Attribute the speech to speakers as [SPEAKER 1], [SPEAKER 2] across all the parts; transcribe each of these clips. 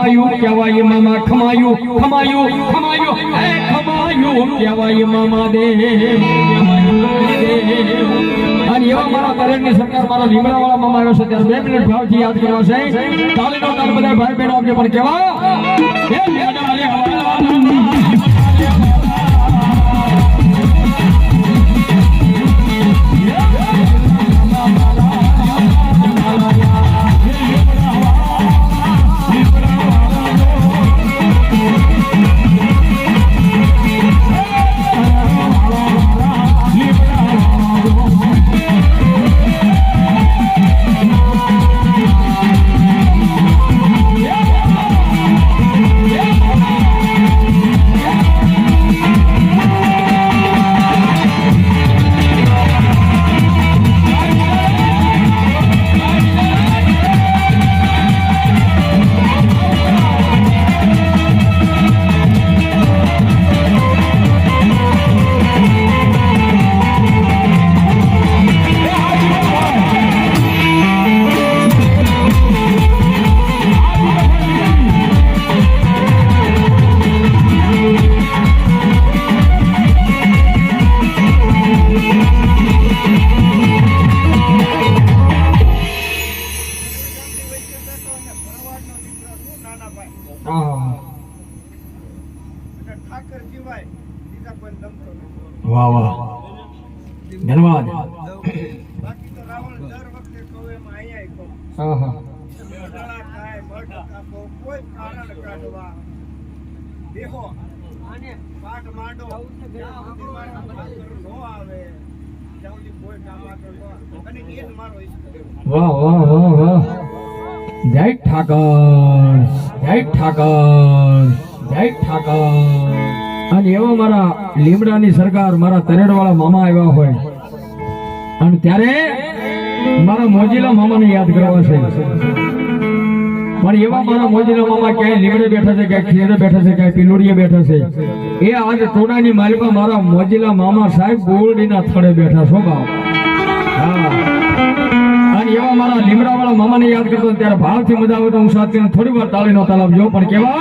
[SPEAKER 1] ખમાયું, કહેવાય મામા ખમાયું ખમાયું ખમાયું, હે ખમાયું, કહેવાય મામા દે અને એવા મારા પરેડની સરકાર, મારા લીમડાવાળા મામા આવ્યો છે, ત્યારે બે યાદ કરવા છે. ભાઈ બહેનો આપજે પણ કેવા વાહ વાહ વાહ વાહ. જય ઠાકર. ઠાકર, જય ઠાકર. અને એવા મારા લીમડાની સરકાર મારા તરેડવાળા મામા આવ્યા હોય. અને ત્યારે મારા મોજીલા મામાને યાદ કરવા છે. પણ એવા મારા મોજીલા મામા ક્યાંય લીમડે બેઠા છે, ક્યાંય ખેડે બેઠા છે, ક્યાંય પિલોડીએ બેઠા છે. એ આજ ટોડાની માલિકા મારા મોજીલા મામા સાહેબ બોરડીના થડે બેઠા છો બાપ. હા. અને એવા મારા લીમડાવાળા મામાને યાદ કરતો ત્યારે ભાવથી મજા આવે તો હું સાથે થોડી વાર તાળીનો તાલાબ જો પણ કેવા?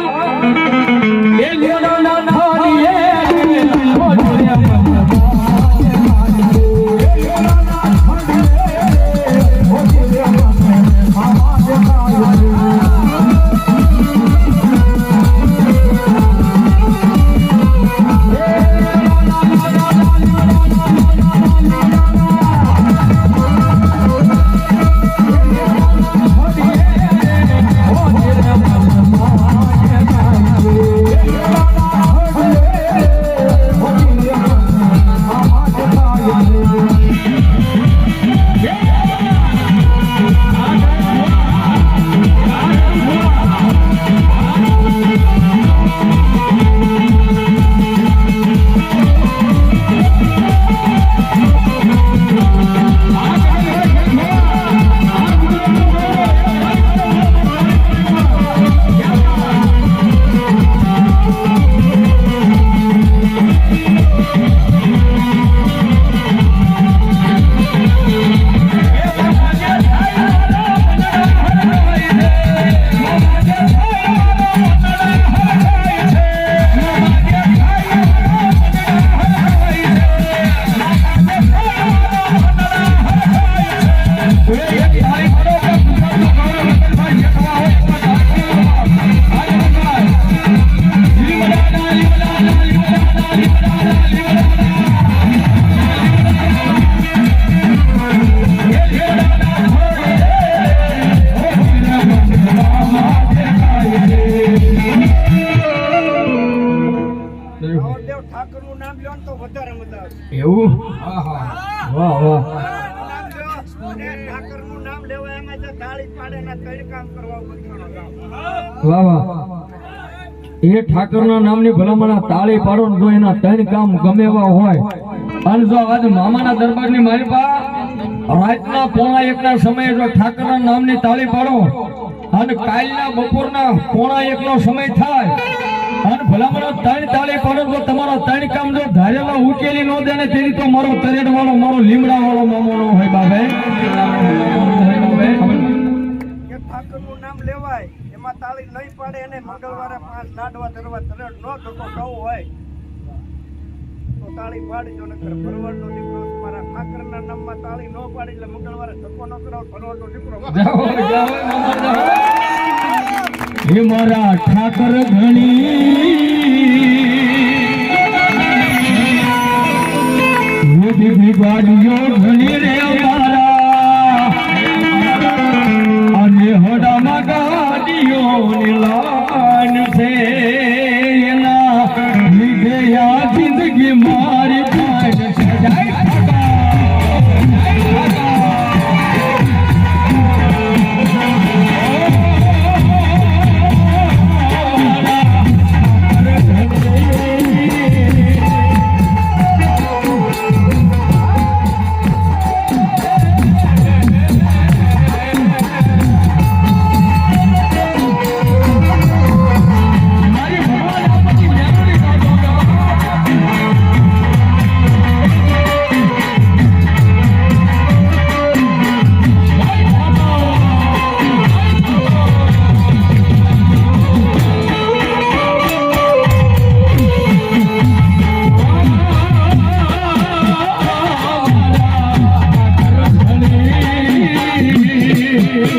[SPEAKER 2] કરવા બધાનો ગામ
[SPEAKER 1] વાહ વાહ. એ ઠાકરના નામની ભલામણા તાળી પાડો જો એના ત્રણ કામ ગમે એવા હોય. અને જો આજ મામાના દરબારની મારી પા રાતના પોણા એકના સમયે જો ઠાકરના નામની તાળી પાડો, અને કાલના બપોરના પોણા એકનો સમય થાય ભલામણા ત્રણ તાળી પાડો તો તમારા ત્રણ કામ જો ધારેલો ઉકેલી ન દે ને તેની તો મારો તરેડ વાળો મારો લીમડા વાળો મામો નો હોય બાબે
[SPEAKER 2] નામ લેવાય એમાં તાળી નહીં પાડે એને મંગળવારે પાંચ લાડવા ધરવા તરેડ નો ધકો ખાવો હોય તો તાળી પાડજો નકર ભરવાડનો દીકરો છે. મારા ઠાકરના નામમાં તાળી નો પાડી એટલે મંગળવારે ધક્કો ન કરાવો ભરવાડનો દીકરો
[SPEAKER 1] હે મારા ઠાકર ઘણી
[SPEAKER 3] me.